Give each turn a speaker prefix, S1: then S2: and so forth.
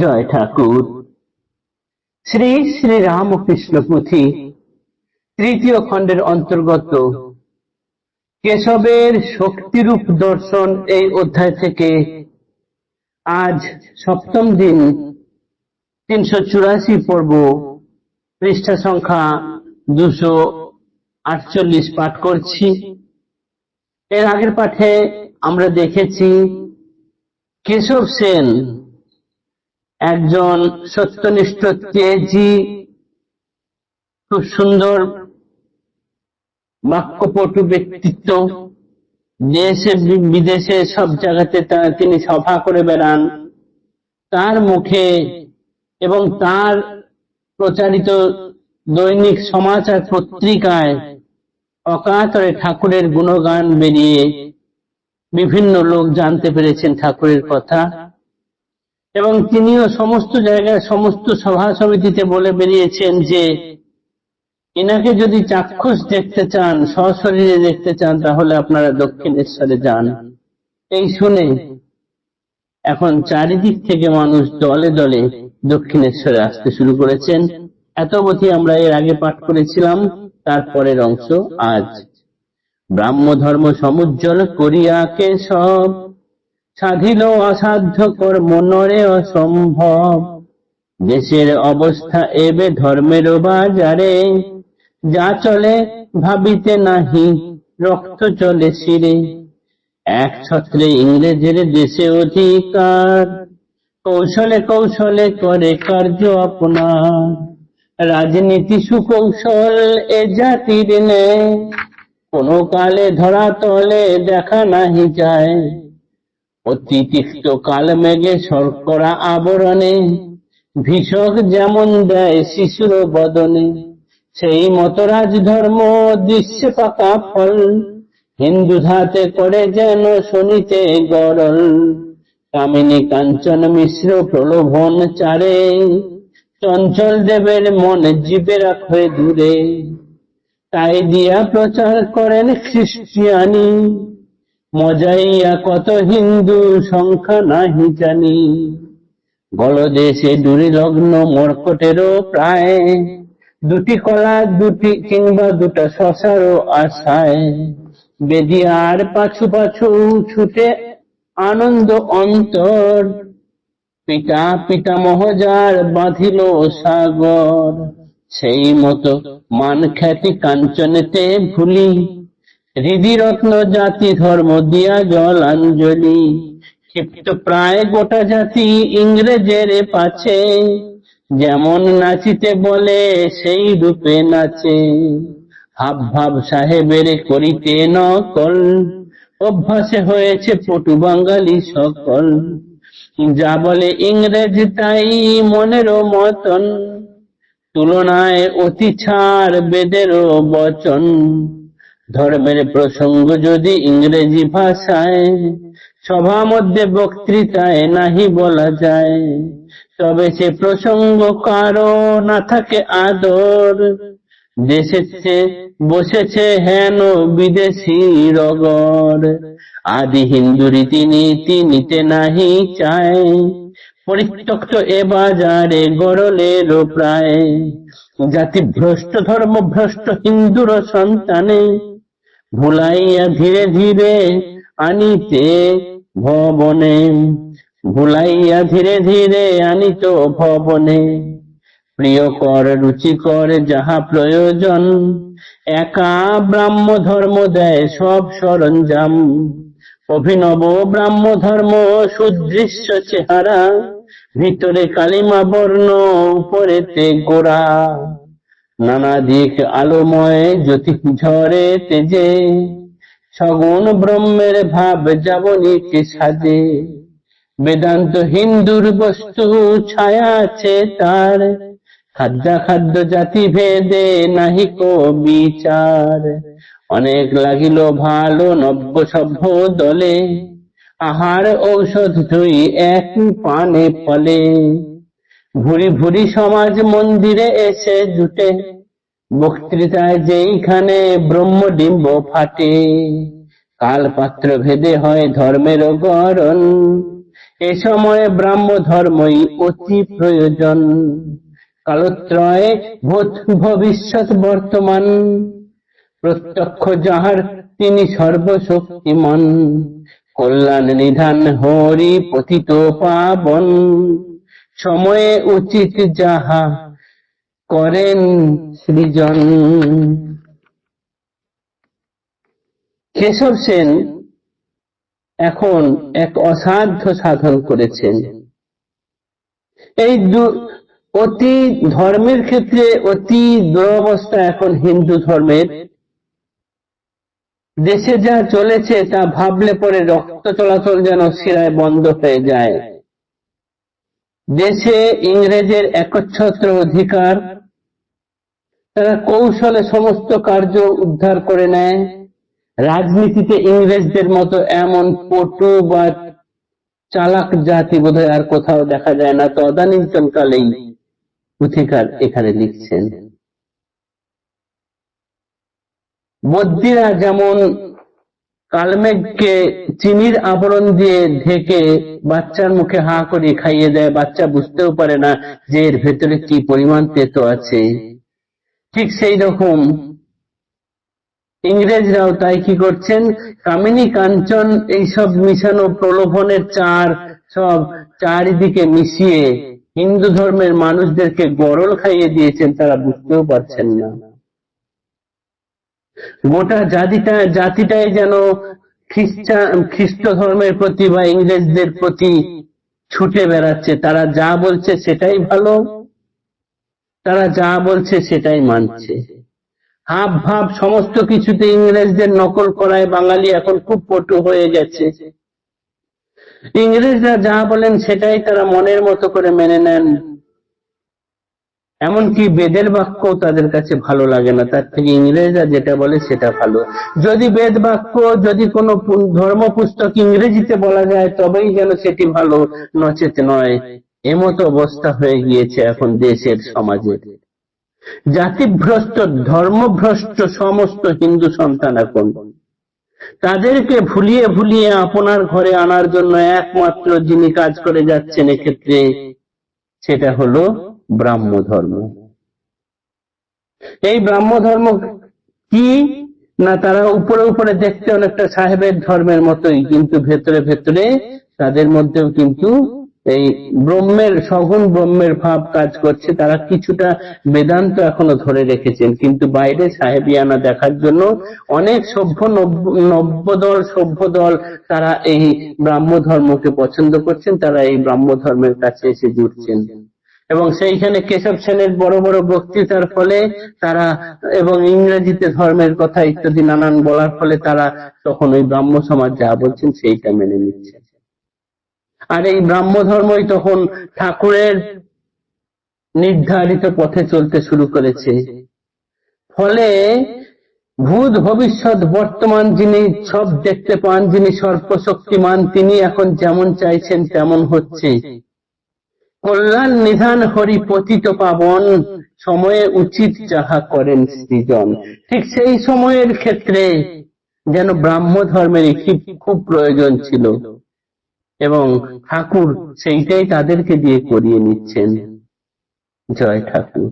S1: জয় ঠাকুর। শ্রী শ্রী রামকৃষ্ণ পুঁথি তৃতীয় খণ্ডের অন্তর্গত। কেশবের শক্তিরূপ দর্শন এই অধ্যায় থেকে আজ সপ্তম দিন, তিনশো চুরাশি পর্ব, পৃষ্ঠা সংখ্যা দুশো আটচল্লিশ পাঠ করছি। এর আগের পাঠে আমরা দেখেছি কেশব সেন একজন সত্যনিষ্ঠ তেজি, খুব সুন্দর বাক্যপটু ব্যক্তিত্ব। দেশে, বিদেশে সব জায়গাতে তিনি সভা করে বেড়ান। তার মুখে এবং তার প্রচারিত দৈনিক সমাচার পত্রিকায় অকাতরে ঠাকুরের গুণগান বেরিয়ে বিভিন্ন লোক জানতে পেরেছেন ঠাকুরের কথা। এবং তিনিও সমস্ত জায়গায়, সমস্ত সভা সমিতিতে বলে বেরিয়েছেন যে, এনাকে যদি চাক্ষুষ দেখতে চান, সশরীরে দেখতে চান, তাহলে আপনারা দক্ষিণেশ্বরে যান। এই শুনে এখন চারিদিক থেকে মানুষ দলে দলে দক্ষিণেশ্বরে আসতে শুরু করেছেন। এত অবধি আমরা এর আগে পাঠ করেছিলাম তারপরের অংশ আজ। ব্রাহ্ম ধর্ম সমুজ্জ্বল করিয়াকে সব? সাধিল অসাধ্য কর্ম নরে অসম্ভব দেশের অবস্থা এবে ধর্মের বাজারে। যা চলে ভাবিতে নাহি, রক্ত চলে শিরে। এক ছত্রে ইংরেজের দেশে অধিকার। কৌশলে কৌশলে করে কার্য আপনার। রাজনীতি সুকৌশল এ জাতির নেই কোনো কালে ধরা তলে দেখা নাহি যায়। অতি তিক্ত কাল মেঘে শর্করা আবরণে, ভীষক যেমন দেয় শিশুর বদনে, সেই মত রাজধর্ম দৃশ্যে পাকা ফল, হিন্দু ধাতে করে যেন শনিতে গরল। কামিনী কাঞ্চন মিশ্র প্রলোভন চারে, চঞ্চল দেবের মন জীবে রাখে দূরে। তাই দিয়া প্রচার করেন খ্রিস্টিয়ানি মজাইয়া কত হিন্দু সংখ্যা নাহি জানি। গলদেশে দুরি লগ্ন মর্কটেরও প্রায়, দুটি কলা দুটি কিংবা দুটা শশারও আশায়। বেদিয়ার পাছু পাছু ছুটে আনন্দ অন্তর, পিতা পিতা মহজার বাঁধিল সাগর, সেই মতো মান খ্যাতি কাঞ্চনেতে ভুলি হৃদিরত্ন জাতি ধর্ম দিয়া জলাঞ্জলি ক্ষিপ্ত প্রায় গোটা জাতি ইংরেজের পাছে। যেমন নাচিতে বলে, সেই রূপে নাচে। হাব ভাব সাহেবের করিতে নকল, অভ্যাসে হয়েছে পটু বাঙালি সকল। যা বলে ইংরেজ, তাই মনেরও মতন। তুলনায় অতি ছাড় বেদেরও বচন। ধর্মের প্রসঙ্গ যদি ইংরেজি ভাষায়, সভা মধ্যে বক্তৃতায় নাহি বলা যায়। তবে সে প্রসঙ্গ কারও না থাকে আদর। দেশেছে, বসেছে হেন বিদেশি রগর। আদি হিন্দু রীতিনীতি নিতে নাহি চায়। পরিত্যক্ত এ বাজারে গড়লেরও প্রায়। জাতি ভ্রষ্ট ধর্ম ভ্রষ্ট হিন্দুর সন্তানে ভুলাইয়া ধীরে ধীরে আনিতে ভবনে, ভুলাইয়া ধীরে ধীরে আনিত ভবনে। প্রিয় কর রুচিকর যাহা প্রয়োজন, একা ব্রাহ্ম ধর্ম দেয় সব সরঞ্জাম। অভিনব ব্রাহ্ম ধর্ম, সুদৃশ্য চেহারা, ভিতরে কালিমা বর্ণ, উপরেতে গোড়া। নানা দিক আলোময় জ্যোতি ঝরে তেজে, সগুণ ব্রহ্মের ভাব যাবনিকে সাজে। বেদান্ত হিন্দুর বস্তু ছায়া আছে তার খাদ্য খাদ্য জাতি ভেদে নাহি কো বিচার। অনেক লাগিল ভালো নব্য সভ্য দলে, আহার ঔষধ দুই এক পানে ফলে। ভুরি ভুরি সমাজ মন্দিরে এসে জুটে। বক্তৃতায় যেইখানে ব্রহ্মডিম্ব ফাটে কাল পাত্র ভেদে হয় ধর্মের গরণ এ সময়ে ব্রাহ্ম ধর্মই অতি প্রয়োজন। কালত্রয়ে ভবিষ্যৎ বর্তমান। প্রত্যক্ষ যাহার তিনি সর্বশক্তিমান। কল্যাণ নিধান হরি পতিত পাবন। সময়ে উচিত যাহা করেন সৃজন। কেশব সেন এখন এক অসাধ্য সাধন করেছেন। এই অতি ধর্মের ক্ষেত্রে অতি দুরবস্থা এখন হিন্দু ধর্মের। দেশে যা চলেছে তা ভাবলে পরে রক্ত চলাচল যেন শিরায় বন্ধ হয়ে যায়। দেশে ইংরেজের একচ্ছত্র অধিকার, তারা কৌশলে সমস্ত কার্য উদ্ধার করে নেয়। রাজনীতিতে ইংরেজদের মতো এমন পটু বা চালাক জাতি বোধহয় আর কোথাও দেখা যায় না। তদানীন্তন কালেই পুথিকার এখানে লিখছেন। বদ্যিরা যেমন কালমেঘকে চিনির আবরণ দিয়ে ঢেকে বাচ্চার মুখে হা করে খাইয়ে দেয়। বাচ্চা বুঝতেও পারে না যে এর ভেতরে কি পরিমাণ তেতো আছে। ঠিক সেই রকম ইংরেজরাও তাই কি করছেন? কামিনী কাঞ্চন এইসব মিশানো প্রলোভনের চার সব চারিদিকে মিশিয়ে হিন্দু ধর্মের মানুষদেরকে গরল খাইয়ে দিয়েছেন, তারা বুঝতেও পারছেন না। গোটা জাতিটা, জাতিটাই যেন খ্রিস্টান খ্রিস্ট ধর্মের প্রতি বা ইংরেজদের প্রতি ছুটে বেড়াচ্ছে। তারা যা বলছে সেটাই ভালো, তারা যা বলছে সেটাই মানছে। হাব ভাব সমস্ত কিছুতে ইংরেজদের নকল করায় বাঙালি এখন খুব পটু হয়ে গেছে। ইংরেজরা যা বলেন সেটাই তারা মনের মতো করে মেনে নেন। এমনকি বেদের বাক্য তাদের কাছে ভালো লাগে না। তার থেকে ইংরেজরা যেটা বলে সেটা ভালো। যদি বেদ বাক্য, যদি কোনো ধর্ম পুস্তক ইংরেজিতে বলা যায়, তবেই যেন সেটি ভালো, নচেত নয়। এমতো অবস্থা হয়ে গিয়েছে এখন দেশের সমাজের জাতিভ্রষ্ট, ধর্মভ্রষ্ট সমস্ত হিন্দু সন্তান এখন। তাদেরকে ভুলিয়ে ভুলিয়ে আপনার ঘরে আনার জন্য একমাত্র যিনি কাজ করে যাচ্ছেন এক্ষেত্রে, সেটা হলো ব্রাহ্ম ধর্ম এই ব্রাহ্ম ধর্ম কি? না, তারা উপরে উপরে দেখতে অনেকটা সাহেবের ধর্মের মতোই, কিন্তু ভেতরে ভেতরে তাদের মধ্যেও কিন্তু এই ব্রহ্মের, সগুণ ব্রহ্মের ভাব কাজ করছে। তারা কিছুটা বেদান্ত এখনও ধরে রেখেছেন, কিন্তু বাইরে সাহেবিয়ানা দেখার জন্য অনেক সভ্য নব্য- নব্যদল সভ্য দল তারা এই ব্রাহ্ম ধর্মকে পছন্দ করছেন, তারা এই ব্রাহ্ম ধর্মের কাছে এসে জুটছেন। এবং সেইখানে কেশব সেনের বড় বড় বক্তৃতার ফলে তারা এবং ইংরেজিতে ধর্মের কথা ইত্যাদি নানান বলার ফলে তারা তখন ওই ব্রাহ্ম সমাজ যা বলছেন সেইটা মেনে নিচ্ছে। আর এই ব্রাহ্ম ধর্মই তখন ঠাকুরের নির্ধারিত পথে চলতে শুরু করেছে। ফলে ভূত ভবিষ্যৎ বর্তমান যিনি সব দেখতে পান, যিনি সর্বশক্তিমান তিনি এখন যেমন চাইছেন তেমন হচ্ছে। কল্যাণ নিধান হরি পতিত পাবন, সময়ে উচিত যাহা করেন সৃজন। ঠিক সেই সময়ের ক্ষেত্রে যেন ব্রাহ্ম ধর্মের একটি খুব প্রয়োজন ছিল এবং ঠাকুর সেইটাই তাদেরকে দিয়ে করিয়ে নিচ্ছেন। জয় ঠাকুর।